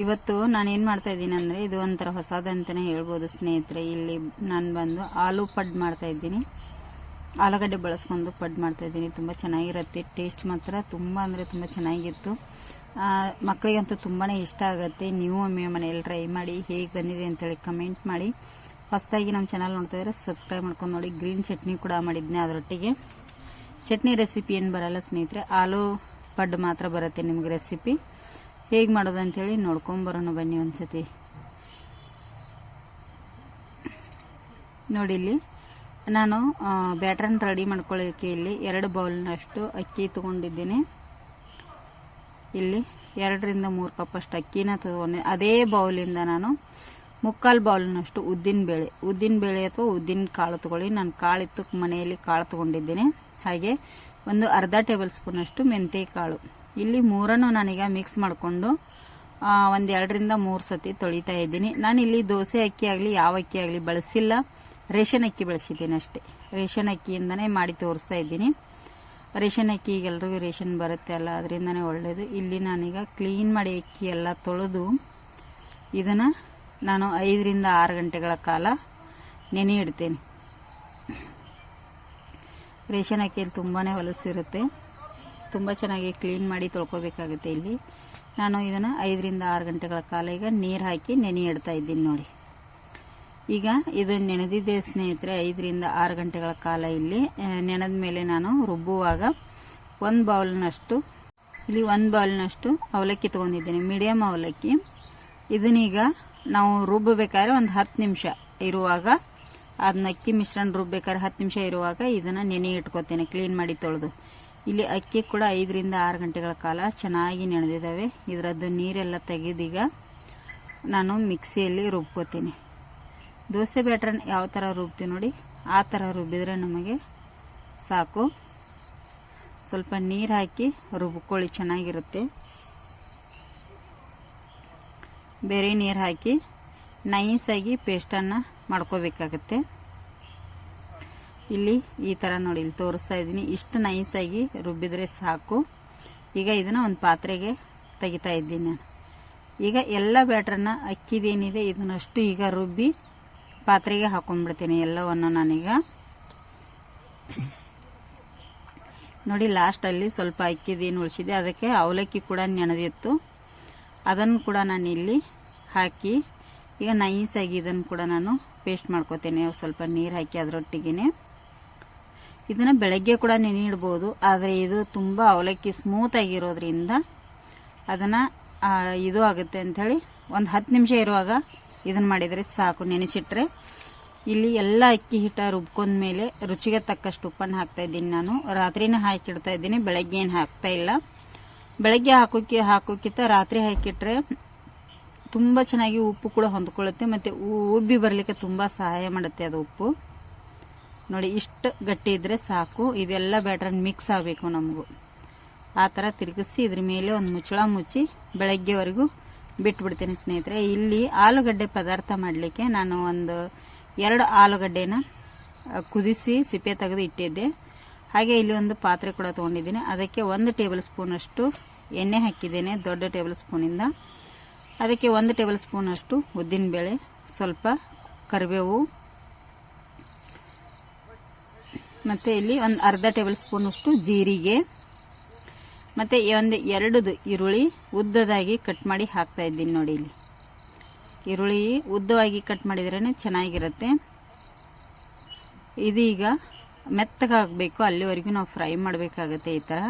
ಇವತ್ತು ನಾನು ಏನು ಮಾಡ್ತಾ ಇದ್ದೀನಿ ಅಂದರೆ ಇದು ಒಂಥರ ಹೊಸದಂತಲೇ ಹೇಳ್ಬೋದು ಸ್ನೇಹಿತರೆ. ಇಲ್ಲಿ ನಾನು ಬಂದು ಆಲೂ ಪಡ್ ಮಾಡ್ತಾ ಇದ್ದೀನಿ. ಆಲೂಗಡ್ಡೆ ಬಳಸ್ಕೊಂಡು ಪಡ್ ಮಾಡ್ತಾ ಇದ್ದೀನಿ. ತುಂಬ ಚೆನ್ನಾಗಿರುತ್ತೆ. ಟೇಸ್ಟ್ ಮಾತ್ರ ತುಂಬ ಅಂದರೆ ತುಂಬ ಚೆನ್ನಾಗಿತ್ತು. ಮಕ್ಕಳಿಗಂತೂ ತುಂಬಾ ಇಷ್ಟ ಆಗುತ್ತೆ. ನೀವು ಒಮ್ಮೆ ಮನೆಯಲ್ಲಿ ಟ್ರೈ ಮಾಡಿ ಹೇಗೆ ಬಂದಿದೆ ಅಂತೇಳಿ ಕಮೆಂಟ್ ಮಾಡಿ. ಫಸ್ಟಾಗಿ ನಮ್ಮ ಚಾನಲ್ ನೋಡ್ತಾ ಇದ್ರೆ ಸಬ್ಸ್ಕ್ರೈಬ್ ಮಾಡ್ಕೊಂಡು ನೋಡಿ. ಗ್ರೀನ್ ಚಟ್ನಿ ಕೂಡ ಮಾಡಿದ್ನೆ ಅದರೊಟ್ಟಿಗೆ. ಚಟ್ನಿ ರೆಸಿಪಿ ಏನು ಬರಲ್ಲ ಸ್ನೇಹಿತರೆ. ಆಲೂ ಪಡ್ ಮಾತ್ರ ಬರುತ್ತೆ ನಿಮಗೆ ರೆಸಿಪಿ ಹೇಗೆ ಮಾಡೋದು ಅಂಥೇಳಿ ನೋಡ್ಕೊಂಬರೋಣ ಬನ್ನಿ ಒಂದ್ಸತಿ. ನೋಡಿ ಇಲ್ಲಿ, ನಾನು ಬ್ಯಾಟ್ರನ್ನ ರೆಡಿ ಮಾಡ್ಕೊಳ್ಳೋಕ್ಕೆ ಇಲ್ಲಿ ಎರಡು ಬೌಲ್ನಷ್ಟು ಅಕ್ಕಿ ತೊಗೊಂಡಿದ್ದೀನಿ. ಇಲ್ಲಿ ಎರಡರಿಂದ ಮೂರು ಕಪ್ಪಷ್ಟು ಅಕ್ಕಿನ ತೊಗೊಂಡೆ. ಅದೇ ಬೌಲಿಂದ ನಾನು ಮುಕ್ಕಾಲು ಬೌಲ್ನಷ್ಟು ಉದ್ದಿನ ಬೇಳೆ ಉದ್ದಿನ ಬೇಳೆ ಅಥವಾ ಉದ್ದಿನ ಕಾಳು ತೊಗೊಳ್ಳಿ. ನಾನು ಕಾಳಿತ್ತು ಮನೆಯಲ್ಲಿ ಕಾಳು ತೊಗೊಂಡಿದ್ದೀನಿ. ಹಾಗೆ ಒಂದು ಅರ್ಧ ಟೇಬಲ್ ಸ್ಪೂನಷ್ಟು ಮೆಂತೆ ಕಾಳು. ಇಲ್ಲಿ ಮೂರನ್ನು ನಾನೀಗ ಮಿಕ್ಸ್ ಮಾಡಿಕೊಂಡು ಒಂದು ಎರಡರಿಂದ ಮೂರು ಸತಿ ತೊಳಿತಾ ಇದ್ದೀನಿ. ನಾನು ಇಲ್ಲಿ ದೋಸೆ ಅಕ್ಕಿ ಆಗಲಿ, ಯಾವ ಅಕ್ಕಿ ಆಗಲಿ ಬಳಸಿಲ್ಲ. ರೇಷನ್ ಅಕ್ಕಿ ಬಳಸಿದ್ದೀನಿ ಅಷ್ಟೇ. ರೇಷನ್ ಅಕ್ಕಿಯಿಂದನೇ ಮಾಡಿ ತೋರಿಸ್ತಾ ಇದ್ದೀನಿ. ರೇಷನ್ ಅಕ್ಕಿ ಈಗ ಎಲ್ರಿಗೂ ರೇಷನ್ ಬರುತ್ತೆ ಅಲ್ಲ, ಅದರಿಂದನೇ ಒಳ್ಳೆಯದು ಇಲ್ಲಿ ನಾನೀಗ ಕ್ಲೀನ್ ಮಾಡಿ ಅಕ್ಕಿ ಎಲ್ಲ ತೊಳೆದು, ಇದನ್ನು ನಾನು ಐದರಿಂದ ಆರು ಗಂಟೆಗಳ ಕಾಲ ನೆನೆ ಇಡ್ತೇನೆ. ರೇಷನ್ ಅಕ್ಕಿಯಲ್ಲಿ ತುಂಬಾ ಹೊಲಸಿರುತ್ತೆ. ತುಂಬ ಚೆನ್ನಾಗಿ ಕ್ಲೀನ್ ಮಾಡಿ ತೊಳ್ಕೊಬೇಕಾಗುತ್ತೆ ಇಲ್ಲಿ. ನಾನು ಇದನ್ನು ಐದರಿಂದ ಆರು ಗಂಟೆಗಳ ಕಾಲ ಈಗ ನೀರು ಹಾಕಿ ನೆನೆ ಇಡ್ತಾ ಇದ್ದೀನಿ ನೋಡಿ. ಈಗ ಇದು ನೆನೆದಿದ್ದೆ ಸ್ನೇಹಿತರೆ, ಐದರಿಂದ ಆರು ಗಂಟೆಗಳ ಕಾಲ ಇಲ್ಲಿ ನೆನೆದ ಮೇಲೆ ನಾನು ರುಬ್ಬುವಾಗ ಒಂದು ಬೌಲ್ನಷ್ಟು, ಇಲ್ಲಿ ಒಂದು ಬೌಲ್ನಷ್ಟು ಅವಲಕ್ಕಿ ತೊಗೊಂಡಿದ್ದೀನಿ ಮೀಡಿಯಮ್ ಅವಲಕ್ಕಿ. ಇದನ್ನೀಗ ನಾವು ರುಬ್ಬಬೇಕಾದ್ರೆ ಒಂದು ಹತ್ತು ನಿಮಿಷ ಇರುವಾಗ ಅದನ್ನ ಅಕ್ಕಿ ಮಿಶ್ರಣ ರುಬ್ಬಬೇಕಾದ್ರೆ ಹತ್ತು ನಿಮಿಷ ಇರುವಾಗ ಇದನ್ನು ನೆನೆ ಇಟ್ಕೋತೇನೆ ಕ್ಲೀನ್ ಮಾಡಿ ತೊಳೆದು. ಇಲ್ಲಿ ಅಕ್ಕಿ ಕೂಡ ಐದರಿಂದ ಆರು ಗಂಟೆಗಳ ಕಾಲ ಚೆನ್ನಾಗಿ ನೆನೆದಿದ್ದಾವೆ. ಇದರದ್ದು ನೀರೆಲ್ಲ ತೆಗೆದೀಗ ನಾನು ಮಿಕ್ಸಿಯಲ್ಲಿ ರುಬ್ಕೋತೀನಿ. ದೋಸೆ ಬ್ಯಾಟ್ರನ್ ಯಾವ ಥರ ರುಬ್ತೀವಿ ನೋಡಿ? ಆ ಥರ ರುಬ್ಬಿದರೆ ನಮಗೆ ಸಾಕು. ಸ್ವಲ್ಪ ನೀರು ಹಾಕಿ ರುಬ್ಕೊಳ್ಳಿ, ಚೆನ್ನಾಗಿರುತ್ತೆ. ಬೇರೆ ನೀರು ಹಾಕಿ ನೈಸಾಗಿ ಪೇಸ್ಟನ್ನು ಮಾಡ್ಕೋಬೇಕಾಗತ್ತೆ. ಇಲ್ಲಿ ಈ ಥರ ನೋಡಿ, ಇಲ್ಲಿ ತೋರಿಸ್ತಾ ಇದ್ದೀನಿ. ಇಷ್ಟು ನೈಸಾಗಿ ರುಬ್ಬಿದ್ರೆ ಸಾಕು. ಈಗ ಇದನ್ನು ಒಂದು ಪಾತ್ರೆಗೆ ತೆಗಿತಾ ಇದ್ದೀನಿ ನಾನು. ಈಗ ಎಲ್ಲ ಬ್ಯಾಟ್ರನ್ನ ಅಕ್ಕಿದೇನಿದೆ, ಇದನ್ನಷ್ಟು ಈಗ ರುಬ್ಬಿ ಪಾತ್ರೆಗೆ ಹಾಕೊಂಡ್ಬಿಡ್ತೀನಿ ಎಲ್ಲವನ್ನು ನಾನೀಗ. ನೋಡಿ ಲಾಸ್ಟಲ್ಲಿ ಸ್ವಲ್ಪ ಅಕ್ಕಿದೇನು ಉಳಿಸಿದೆ ಅದಕ್ಕೆ ಅವಲಕ್ಕಿ ಕೂಡ ನೆನೆದಿತ್ತು ಅದನ್ನು ಕೂಡ ನಾನು ಇಲ್ಲಿ ಹಾಕಿ, ಈಗ ನೈಸಾಗಿ ಇದನ್ನು ಕೂಡ ನಾನು ಪೇಸ್ಟ್ ಮಾಡ್ಕೋತೇನೆ. ಸ್ವಲ್ಪ ನೀರು ಹಾಕಿ ಅದರೊಟ್ಟಿಗೆ ಇದನ್ನು ಬೆಳಗ್ಗೆ ಕೂಡ ನೆನೆ ಇಡ್ಬೋದು ಆದರೆ ಇದು ತುಂಬ ಅವಲಕ್ಕಿ ಸ್ಮೂತ್ ಆಗಿರೋದ್ರಿಂದ ಅದನ್ನು ಇದು ಆಗುತ್ತೆ ಅಂಥೇಳಿ ಒಂದು ಹತ್ತು ನಿಮಿಷ ಇರುವಾಗ ಇದನ್ನು ಮಾಡಿದರೆ ಸಾಕು. ನೆನೆಸಿಟ್ರೆ ಇಲ್ಲಿ ಎಲ್ಲ ಅಕ್ಕಿ ಹಿಟ್ಟ ರುಬ್ಕೊಂಡ್ಮೇಲೆ ರುಚಿಗೆ ತಕ್ಕಷ್ಟು ಉಪ್ಪನ್ನು ಹಾಕ್ತಾ ಇದ್ದೀನಿ ನಾನು. ರಾತ್ರಿನೇ ಹಾಕಿಡ್ತಾ ಇದ್ದೀನಿ, ಬೆಳಗ್ಗೆ ಏನು ಹಾಕ್ತಾ ಇಲ್ಲ. ಬೆಳಗ್ಗೆ ಹಾಕೋಕೆ ಹಾಕೋಕ್ಕಿಂತ ರಾತ್ರಿ ಹಾಕಿಟ್ರೆ ತುಂಬ ಚೆನ್ನಾಗಿ ಉಪ್ಪು ಕೂಡ ಹೊಂದ್ಕೊಳ್ಳುತ್ತೆ, ಮತ್ತು ಉಬ್ಬಿ ಬರಲಿಕ್ಕೆ ತುಂಬ ಸಹಾಯ ಮಾಡುತ್ತೆ ಅದು ಉಪ್ಪು. ನೋಡಿ, ಇಷ್ಟು ಗಟ್ಟಿ ಇದ್ದರೆ ಸಾಕು. ಇದೆಲ್ಲ ಬ್ಯಾಟ್ರನ್ ಮಿಕ್ಸ್ ಆಗಬೇಕು ನಮಗೂ. ಆ ಥರ ತಿರುಗಿಸಿ ಇದ್ರ ಮೇಲೆ ಒಂದು ಮುಚ್ಚಳ ಮುಚ್ಚಿ ಬೆಳಗ್ಗೆವರೆಗೂ ಬಿಟ್ಬಿಡ್ತೀನಿ ಸ್ನೇಹಿತರೆ. ಇಲ್ಲಿ ಆಲೂಗಡ್ಡೆ ಪದಾರ್ಥ ಮಾಡಲಿಕ್ಕೆ ನಾನು ಒಂದು ಎರಡು ಆಲೂಗಡ್ಡೆನ ಕುದಿಸಿ ಸಿಪ್ಪೆ ತೆಗೆದು ಇಟ್ಟಿದ್ದೆ. ಹಾಗೆ ಇಲ್ಲಿ ಒಂದು ಪಾತ್ರೆ ಕೂಡ ತೊಗೊಂಡಿದ್ದೀನಿ. ಅದಕ್ಕೆ ಒಂದು ಟೇಬಲ್ ಸ್ಪೂನಷ್ಟು ಎಣ್ಣೆ ಹಾಕಿದ್ದೇನೆ, ದೊಡ್ಡ ಟೇಬಲ್ ಸ್ಪೂನಿಂದ ಅದಕ್ಕೆ ಒಂದು ಟೇಬಲ್ ಸ್ಪೂನಷ್ಟು ಉದ್ದಿನಬೇಳೆ, ಸ್ವಲ್ಪ ಕರಿಬೇವು ಮತ್ತು ಇಲ್ಲಿ ಒಂದು ಅರ್ಧ ಟೇಬಲ್ ಸ್ಪೂನಷ್ಟು ಜೀರಿಗೆ, ಮತ್ತು ಒಂದು ಎರಡು ಈರುಳ್ಳಿ ಉದ್ದದಾಗಿ ಕಟ್ ಮಾಡಿ ಹಾಕ್ತಾ ಇದ್ದೀನಿ ನೋಡಿ ಇಲ್ಲಿ. ಈರುಳ್ಳಿ ಉದ್ದವಾಗಿ ಕಟ್ ಮಾಡಿದ್ರೇ ಚೆನ್ನಾಗಿರುತ್ತೆ. ಇದೀಗ ಮೆತ್ತಗಾಗಬೇಕು ಅಲ್ಲಿವರೆಗೂ ನಾವು ಫ್ರೈ ಮಾಡಬೇಕಾಗುತ್ತೆ ಈ ಥರ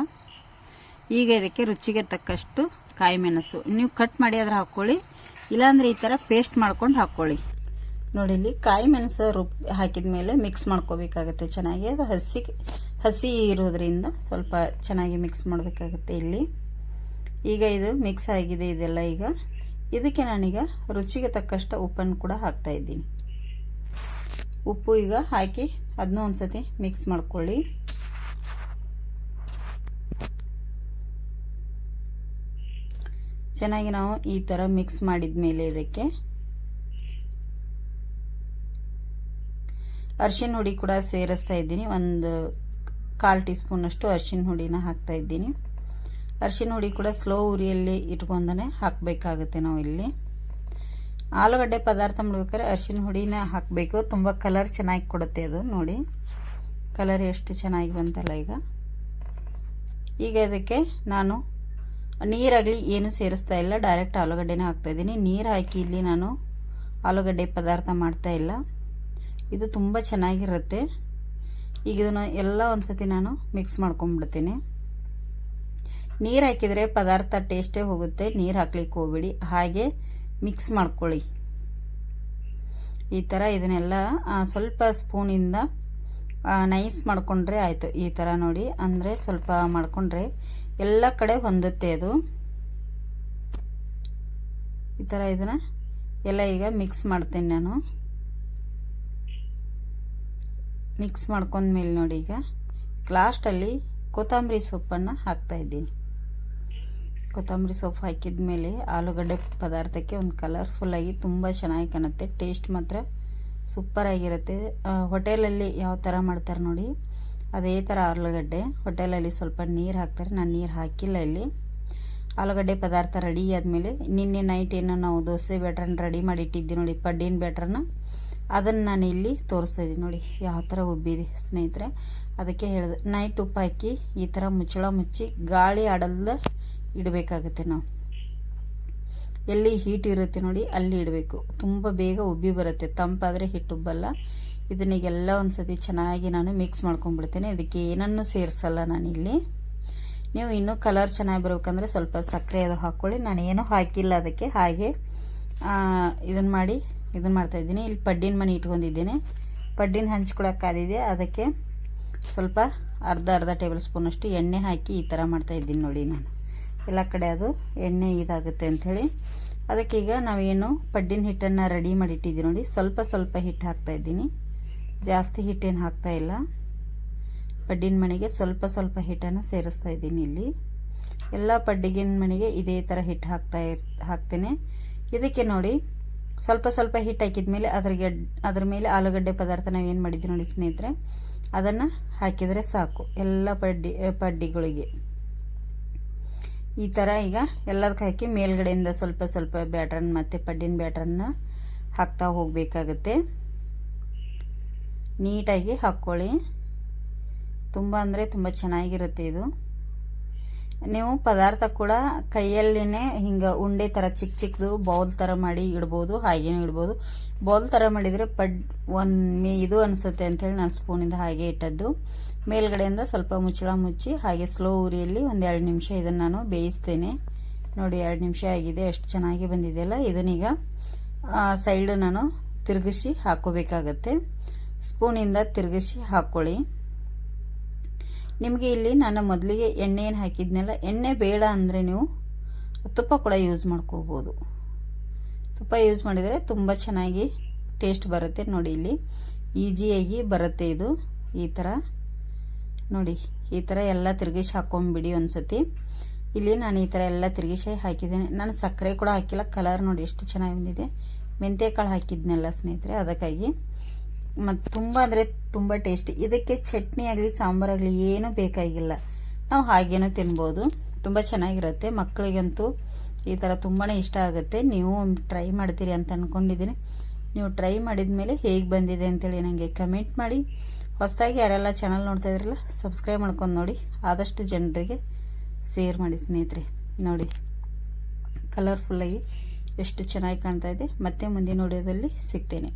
ಈಗ ಇದಕ್ಕೆ ರುಚಿಗೆ ತಕ್ಕಷ್ಟು ಕಾಯಿ ಮೆಣಸು ನೀವು ಕಟ್ ಮಾಡಿ ಅದ್ರ ಹಾಕ್ಕೊಳ್ಳಿ, ಇಲ್ಲಾಂದರೆ ಈ ಥರ ಪೇಸ್ಟ್ ಮಾಡ್ಕೊಂಡು ಹಾಕ್ಕೊಳ್ಳಿ. ನೋಡಿ, ಇಲ್ಲಿ ಕಾಯಿ ಮೆಣಸು ರುಬ್ ಹಾಕಿದ ಮೇಲೆ ಮಿಕ್ಸ್ ಮಾಡ್ಕೋಬೇಕಾಗುತ್ತೆ ಚೆನ್ನಾಗಿ. ಅದು ಹಸಿ ಹಸಿ ಇರೋದ್ರಿಂದ ಸ್ವಲ್ಪ ಚೆನ್ನಾಗಿ ಮಿಕ್ಸ್ ಮಾಡಬೇಕಾಗುತ್ತೆ ಇಲ್ಲಿ. ಈಗ ಇದು ಮಿಕ್ಸ್ ಆಗಿದೆ ಇದೆಲ್ಲ ಈಗ. ಇದಕ್ಕೆ ನಾನೀಗ ರುಚಿಗೆ ತಕ್ಕಷ್ಟು ಉಪ್ಪನ್ನು ಕೂಡ ಹಾಕ್ತಾ ಇದ್ದೀನಿ. ಉಪ್ಪು ಈಗ ಹಾಕಿ ಅದನ್ನೂ ಒಂದ್ಸತಿ ಮಿಕ್ಸ್ ಮಾಡ್ಕೊಳ್ಳಿ. ಚೆನ್ನಾಗಿ ನಾವು ಈ ಥರ ಮಿಕ್ಸ್ ಮಾಡಿದ ಮೇಲೆ ಇದಕ್ಕೆ ಅರಿಶಿನ ಹುಡಿ ಕೂಡ ಸೇರಿಸ್ತಾ ಇದ್ದೀನಿ. ಒಂದು ಕಾಲು ಟೀ ಸ್ಪೂನಷ್ಟು ಅರ್ಶಿನ ಹುಡಿನ ಹಾಕ್ತಾ ಇದ್ದೀನಿ. ಅರ್ಶಿನ ಹುಡಿ ಕೂಡ ಸ್ಲೋ ಉರಿಯಲ್ಲಿ ಇಟ್ಕೊಂಡೇ ಹಾಕಬೇಕಾಗುತ್ತೆ ನಾವು ಇಲ್ಲಿ. ಆಲೂಗಡ್ಡೆ ಪದಾರ್ಥ ಮಾಡ್ಬೇಕಾದ್ರೆ ಅರ್ಶಿನ ಹುಡಿನ ಹಾಕಬೇಕು. ತುಂಬ ಕಲರ್ ಚೆನ್ನಾಗಿ ಕೊಡುತ್ತೆ ಅದು ನೋಡಿ. ಕಲರ್ ಎಷ್ಟು ಚೆನ್ನಾಗಿ ಬಂತಲ್ಲ ಈಗ. ಈಗ ಅದಕ್ಕೆ ನಾನು ನೀರಾಗಲಿ ಏನು ಸೇರಿಸ್ತಾ ಇಲ್ಲ. ಡೈರೆಕ್ಟ್ ಆಲೂಗಡ್ಡೆನೇ ಹಾಕ್ತಾಯಿದ್ದೀನಿ ನೀರು ಹಾಕಿ ಇಲ್ಲಿ ನಾನು ಆಲೂಗಡ್ಡೆ ಪದಾರ್ಥ ಮಾಡ್ತಾ ಇಲ್ಲ. ಇದು ತುಂಬ ಚೆನ್ನಾಗಿರುತ್ತೆ. ಈಗ ಇದನ್ನು ಎಲ್ಲ ಒಂದ್ಸತಿ ನಾನು ಮಿಕ್ಸ್ ಮಾಡ್ಕೊಂಡ್ಬಿಡ್ತೀನಿ. ನೀರು ಹಾಕಿದರೆ ಪದಾರ್ಥ ಟೇಸ್ಟೇ ಹೋಗುತ್ತೆ. ನೀರು ಹಾಕ್ಲಿಕ್ಕೆ ಹೋಗ್ಬಿಡಿ. ಹಾಗೆ ಮಿಕ್ಸ್ ಮಾಡ್ಕೊಳ್ಳಿ. ಈ ಥರ ಇದನ್ನೆಲ್ಲ ಸ್ವಲ್ಪ ಸ್ಪೂನಿಂದ ನೈಸ್ ಮಾಡಿಕೊಂಡ್ರೆ ಆಯಿತು. ಈ ಥರ ನೋಡಿ. ಅಂದರೆ ಸ್ವಲ್ಪ ಮಾಡಿಕೊಂಡ್ರೆ ಎಲ್ಲ ಕಡೆ ಹೊಂದುತ್ತೆ ಅದು. ಈ ಥರ ಇದನ್ನು ಎಲ್ಲ ಈಗ ಮಿಕ್ಸ್ ಮಾಡ್ತೀನಿ ನಾನು. ಮಿಕ್ಸ್ ಮಾಡ್ಕೊಂಡ್ಮೇಲೆ ನೋಡಿ ಈಗ. ಲಾಸ್ಟಲ್ಲಿ ಕೊತ್ತಂಬರಿ ಸೊಪ್ಪನ್ನು ಹಾಕ್ತಾ ಇದ್ದೀನಿ. ಕೊತ್ತಂಬರಿ ಸೊಪ್ಪು ಹಾಕಿದ ಮೇಲೆ ಆಲೂಗಡ್ಡೆ ಪದಾರ್ಥಕ್ಕೆ ಒಂದು ಕಲರ್ಫುಲ್ಲಾಗಿ ತುಂಬ ಚೆನ್ನಾಗಿ ಕಾಣುತ್ತೆ. ಟೇಸ್ಟ್ ಮಾತ್ರ ಸೂಪರ್ ಆಗಿರುತ್ತೆ. ಹೋಟೆಲಲ್ಲಿ ಯಾವ ಥರ ಮಾಡ್ತಾರೆ ನೋಡಿ. ಅದೇ ಥರ ಆಲೂಗಡ್ಡೆ. ಹೋಟೆಲಲ್ಲಿ ಸ್ವಲ್ಪ ನೀರು ಹಾಕ್ತಾರೆ. ನಾನು ನೀರು ಹಾಕಿಲ್ಲ ಇಲ್ಲಿ. ಆಲೂಗಡ್ಡೆ ಪದಾರ್ಥ ರೆಡಿ ಆದಮೇಲೆ ನಿನ್ನೆ ನೈಟ್ ಏನು ನಾವು ದೋಸೆ ಬ್ಯಾಟ್ರನ್ನ ರೆಡಿ ಮಾಡಿ ಇಟ್ಟಿದ್ದೀನಿ ನೋಡಿ. ಪಡ್ಡಿನ ಬ್ಯಾಟ್ರನ್ನ. ಅದನ್ನು ನಾನು ಇಲ್ಲಿ ತೋರಿಸ್ತಾ ಇದ್ದೀನಿ ನೋಡಿ, ಯಾವ ಥರ ಉಬ್ಬಿದೆ ಸ್ನೇಹಿತರೆ. ಅದಕ್ಕೆ ಹೇಳಿದೆ ನೈಟ್ ಉಪ್ಪು ಹಾಕಿ ಈ ಥರ ಮುಚ್ಚಳ ಮುಚ್ಚಿ ಗಾಳಿ ಆಡಲ್ಲ ಇಡಬೇಕಾಗುತ್ತೆ ನಾವು. ಎಲ್ಲಿ ಹೀಟ್ ಇರುತ್ತೆ ನೋಡಿ, ಅಲ್ಲಿ ಇಡಬೇಕು. ತುಂಬ ಬೇಗ ಉಬ್ಬಿ ಬರುತ್ತೆ, ತಂಪಾದರೆ ಹಿಟ್ಟು ಉಬ್ಬಲ್ಲ. ಇದನ್ನಿಗೆಲ್ಲ ಒಂದು ಸತಿ ಚೆನ್ನಾಗಿ ನಾನು ಮಿಕ್ಸ್ ಮಾಡ್ಕೊಂಡ್ಬಿಡ್ತೇನೆ. ಅದಕ್ಕೆ ಏನನ್ನು ಸೇರಿಸಲ್ಲ ನಾನಿಲ್ಲಿ ನೀವು ಇನ್ನೂ ಕಲರ್ ಚೆನ್ನಾಗಿ ಬರ್ಬೇಕಂದ್ರೆ ಸ್ವಲ್ಪ ಸಕ್ಕರೆ ಅದು ಹಾಕ್ಕೊಳ್ಳಿ. ನಾನು ಏನೂ ಹಾಕಿಲ್ಲ ಅದಕ್ಕೆ. ಹಾಗೆ ಇದನ್ನು ಮಾಡಿ ಇದನ್ನು ಮಾಡ್ತಾಯಿದ್ದೀನಿ ಇಲ್ಲಿ ಪಡ್ಡಿನ ಮನೆ ಇಟ್ಕೊಂಡಿದ್ದೀನಿ. ಪಡ್ಡಿನ ಹಂಚ್ಕೊಳಕ್ಕಾದಿದೆ ಅದಕ್ಕೆ ಸ್ವಲ್ಪ ಅರ್ಧ ಅರ್ಧ ಟೇಬಲ್ ಸ್ಪೂನಷ್ಟು ಎಣ್ಣೆ ಹಾಕಿ ಈ ಥರ ಮಾಡ್ತಾಯಿದ್ದೀನಿ ನೋಡಿ ನಾನು. ಎಲ್ಲ ಕಡೆ ಅದು ಎಣ್ಣೆ ಇದಾಗುತ್ತೆ ಅಂಥೇಳಿ ಅದಕ್ಕೀಗ ನಾವೇನು ಪಡ್ಡಿನ ಹಿಟ್ಟನ್ನು ರೆಡಿ ಮಾಡಿಟ್ಟಿದ್ದೀವಿ ನೋಡಿ. ಸ್ವಲ್ಪ ಸ್ವಲ್ಪ ಹಿಟ್ಟು ಹಾಕ್ತಾ ಇದ್ದೀನಿ. ಜಾಸ್ತಿ ಹಿಟ್ಟೇನು ಹಾಕ್ತಾ ಇಲ್ಲ. ಪಡ್ಡಿನ ಮಣಿಗೆ ಸ್ವಲ್ಪ ಸ್ವಲ್ಪ ಹಿಟ್ಟನ್ನು ಸೇರಿಸ್ತಾ ಇದ್ದೀನಿ ಇಲ್ಲಿ. ಎಲ್ಲ ಪಡ್ಡಿಗಿನ ಮಣಿಗೆ ಇದೇ ಥರ ಹಿಟ್ಟು ಹಾಕ್ತಾ ಇರ್ ಹಾಕ್ತೇನೆ. ಇದಕ್ಕೆ ನೋಡಿ ಸ್ವಲ್ಪ ಸ್ವಲ್ಪ ಹಿಟ್ಟು ಹಾಕಿದ ಮೇಲೆ ಅದ್ರಿಗೆ ಅದ್ರ ಮೇಲೆ ಆಲೂಗಡ್ಡೆ ಪದಾರ್ಥ ನಾವು ಏನು ಮಾಡಿದ್ವಿ ನೋಡಿ ಸ್ನೇಹಿತರೆ, ಅದನ್ನು ಹಾಕಿದರೆ ಸಾಕು ಎಲ್ಲ ಪಡ್ಡಿ ಪಡ್ಡಿಗಳಿಗೆ. ಈ ಥರ ಈಗ ಎಲ್ಲದಕ್ಕೆ ಹಾಕಿ ಮೇಲ್ಗಡೆಯಿಂದ ಸ್ವಲ್ಪ ಸ್ವಲ್ಪ ಬ್ಯಾಟ್ರನ್ನ ಮತ್ತು ಪಡ್ಡಿನ ಬ್ಯಾಟ್ರನ್ನ ಹಾಕ್ತಾ ಹೋಗಬೇಕಾಗುತ್ತೆ. ನೀಟಾಗಿ ಹಾಕ್ಕೊಳ್ಳಿ ತುಂಬ ಅಂದರೆ ತುಂಬ ಚೆನ್ನಾಗಿರುತ್ತೆ ಇದು. ನೀವು ಪದಾರ್ಥ ಕೂಡ ಕೈಯಲ್ಲಿನೇ ಹಿಂಗೆ ಉಂಡೆ ಥರ ಚಿಕ್ಕ ಚಿಕ್ಕದು ಬೌಲ್ ಥರ ಮಾಡಿ ಇಡ್ಬೋದು, ಹಾಗೇನೂ ಇಡ್ಬೋದು. ಬೌಲ್ ಥರ ಮಾಡಿದರೆ ಪಡ್, ಒಂದು ಇದು ಅನಿಸುತ್ತೆ ಅಂಥೇಳಿ ನಾನು ಸ್ಪೂನಿಂದ ಹಾಗೆ ಇಟ್ಟದ್ದು. ಮೇಲ್ಗಡೆಯಿಂದ ಸ್ವಲ್ಪ ಮುಚ್ಚಳ ಮುಚ್ಚಿ ಹಾಗೆ ಸ್ಲೋ ಉರಿಯಲ್ಲಿ ಒಂದು ಎರಡು ನಿಮಿಷ ಇದನ್ನು ನಾನು ಬೇಯಿಸ್ತೇನೆ. ನೋಡಿ, ಎರಡು ನಿಮಿಷ ಆಗಿದೆ, ಎಷ್ಟು ಚೆನ್ನಾಗಿ ಬಂದಿದೆಯಲ್ಲ ಇದನ್ನೀಗ. ಸೈಡು ನಾನು ತಿರುಗಿಸಿ ಹಾಕೋಬೇಕಾಗತ್ತೆ. ಸ್ಪೂನಿಂದ ತಿರುಗಿಸಿ ಹಾಕ್ಕೊಳ್ಳಿ ನಿಮಗೆ ಇಲ್ಲಿ ನಾನು ಮೊದಲಿಗೆ ಎಣ್ಣೆ ಏನು ಹಾಕಿದ್ನಲ್ಲ, ಎಣ್ಣೆ ಬೇಡ ಅಂದರೆ ನೀವು ತುಪ್ಪ ಕೂಡ ಯೂಸ್ ಮಾಡ್ಕೋಬೋದು. ತುಪ್ಪ ಯೂಸ್ ಮಾಡಿದರೆ ತುಂಬ ಚೆನ್ನಾಗಿ ಟೇಸ್ಟ್ ಬರುತ್ತೆ ನೋಡಿ ಇಲ್ಲಿ. ಈಜಿಯಾಗಿ ಬರುತ್ತೆ ಇದು, ಈ ಥರ ನೋಡಿ, ಈ ಥರ ಎಲ್ಲ ತಿರುಗಿಸಿ ಹಾಕೊಂಬಿಡಿ ಒಂದ್ಸತಿ. ಇಲ್ಲಿ ನಾನು ಈ ಥರ ಎಲ್ಲ ತಿರುಗಿಸಿ ಹಾಕಿದ್ದೇನೆ. ನಾನು ಸಕ್ಕರೆ ಕೂಡ ಹಾಕಿಲ್ಲ ಕಲರ್ ನೋಡಿ ಎಷ್ಟು ಚೆನ್ನಾಗಿ ಬಂದಿದೆ. ಮೆಂತ್ಯಕಾಳು ಹಾಕಿದ್ನೆಲ್ಲ ಸ್ನೇಹಿತರೆ, ಅದಕ್ಕಾಗಿ. ಮತ್ತು ತುಂಬ ಅಂದರೆ ತುಂಬ ಟೇಸ್ಟಿ ಇದಕ್ಕೆ ಚಟ್ನಿ ಆಗಲಿ ಸಾಂಬಾರಾಗಲಿ ಏನೂ ಬೇಕಾಗಿಲ್ಲ. ನಾವು ಹಾಗೇನೂ ತಿನ್ಬೋದು. ತುಂಬ ಚೆನ್ನಾಗಿರುತ್ತೆ. ಮಕ್ಕಳಿಗಂತೂ ಈ ಥರ ತುಂಬಾ ಇಷ್ಟ ಆಗುತ್ತೆ. ನೀವು ಟ್ರೈ ಮಾಡ್ತೀರಿ ಅಂತ ಅಂದ್ಕೊಂಡಿದ್ದೀನಿ ನೀವು ಟ್ರೈ ಮಾಡಿದ ಮೇಲೆ ಹೇಗೆ ಬಂದಿದೆ ಅಂತೇಳಿ ನನಗೆ ಕಮೆಂಟ್ ಮಾಡಿ. ಹೊಸದಾಗಿ ಯಾರೆಲ್ಲ ಚಾನಲ್ ನೋಡ್ತಾ ಇದ್ರಲ್ಲ ಸಬ್ಸ್ಕ್ರೈಬ್ ಮಾಡ್ಕೊಂಡು ನೋಡಿ. ಆದಷ್ಟು ಜನರಿಗೆ ಶೇರ್ ಮಾಡಿ ಸ್ನೇಹಿತರೆ. ನೋಡಿ ಕಲರ್ಫುಲ್ಲಾಗಿ ಎಷ್ಟು ಚೆನ್ನಾಗಿ ಕಾಣ್ತಾ ಇದೆ. ಮತ್ತೆ ಮುಂದಿನ ವಿಡಿಯೋದಲ್ಲಿ ಸಿಗ್ತೇನೆ.